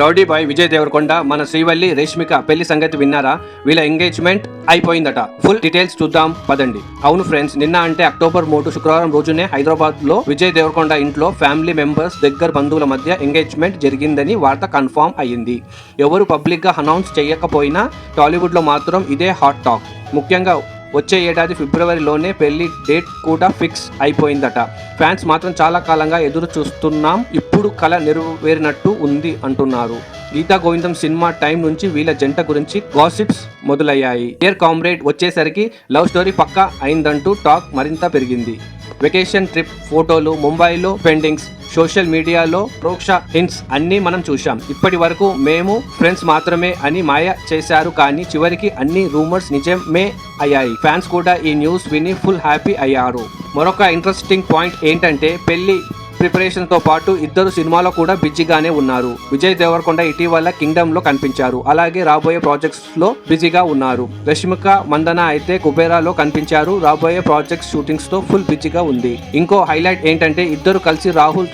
Rowdy boy Vijay Devarakonda మన శ్రీవల్లి రేష్మిక పెళ్ళి సంగతి విన్నారా? వీళ్ళ ఎంగేజ్మెంట్ అయిపోయిందట. ఫుల్ డీటెయిల్స్ చూద్దాం పదండి. అవును ఫ్రెండ్స్ నిన్న అంటే అక్టోబర్ మూడు శుక్రవారం రోజునే హైదరాబాద్లో విజయ్ దేవరకొండ ఇంట్లో ఫ్యామిలీ మెంబర్స్ దగ్గర బంధువుల మధ్య ఎంగేజ్మెంట్ జరిగిందని వార్త కన్ఫర్మ్ అయ్యింది. ఎవరు పబ్లిక్గా అనౌన్స్ చేయకపోయినా టాలీవుడ్లో మాత్రం ఇదే హాట్ టాక్ ముఖ్యంగా వచ్చే ఏడాది ఫిబ్రవరిలోనే పెళ్ళి డేట్ కూడా ఫిక్స్ అయిపోయిందట. ఫ్యాన్స్ మాత్రం చాలా కాలంగా ఎదురు చూస్తున్నాం ఇప్పుడు కళ నెరవేరినట్టు ఉంది అంటున్నారు. గీతా గోవిందం సినిమా టైం నుంచి వీళ్ళ జంట గురించి గాసిప్స్ మొదలయ్యాయి. ఇయర్ కామ్రేడ్ వచ్చేసరికి లవ్ స్టోరీ పక్కా అయిందంటూ టాక్ మరింత పెరిగింది. వెకేషన్ ట్రిప్ ఫోటోలు ముంబైలో పెండింగ్స్ సోషల్ మీడియాలో ప్రోక్ష హింట్స్ అన్నీ మనం చూశాం. ఇప్పటి వరకు మేము ఫ్రెండ్స్ మాత్రమే అని మాయ చేశారు కానీ చివరికి అన్ని రూమర్స్ నిజమే అయ్యాయి. ఫ్యాన్స్ కూడా ఈ న్యూస్ విని ఫుల్ హ్యాపీ అయ్యారు. మరొక ఇంట్రెస్టింగ్ పాయింట్ ఏంటంటే పెళ్ళి ప్రిపరేషన్తో పాటు ఇద్దరు సినిమాలో కూడా బిజీగానే ఉన్నారు. విజయ్ దేవరకొండ ఇటీవల కింగ్డమ్లో కనిపించారు. అలాగే రాబోయే ప్రాజెక్ట్స్లో బిజీగా ఉన్నారు. రష్మిక మందన అయితే కుబేరాలో కనిపించారు. రాబోయే ప్రాజెక్ట్స్ షూటింగ్స్తో ఫుల్ బిజీగా ఉంది. ఇంకో హైలైట్ ఏంటంటే ఇద్దరు కలిసి రాహుల్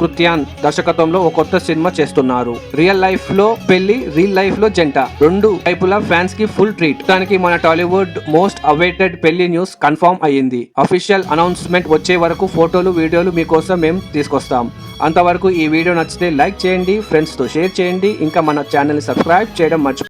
కృత్యాన్ దర్శకత్వంలో ఒక కొత్త సినిమా చేస్తున్నారు. రియల్ లైఫ్లో పెళ్ళి రియల్ లైఫ్లో జంట. రెండు వైపులా ఫ్యాన్స్కి ఫుల్ ట్రీట్. దానికి మన టాలీవుడ్ మోస్ట్ అవైటెడ్ పెళ్ళి న్యూస్ కన్ఫర్మ్ అయ్యింది. అఫీషియల్ అనౌన్స్మెంట్ వచ్చే వరకు ఫోటోలు వీడియోలు మీకోసం మేము తీసుకొస్తాం. అంతవరకు ఈ వీడియో నచ్చితే లైక్ చేయండి ఫ్రెండ్స్తో షేర్ చేయండి. ఇంకా మన ఛానల్ని సబ్స్క్రైబ్ చేయడం మర్చిపో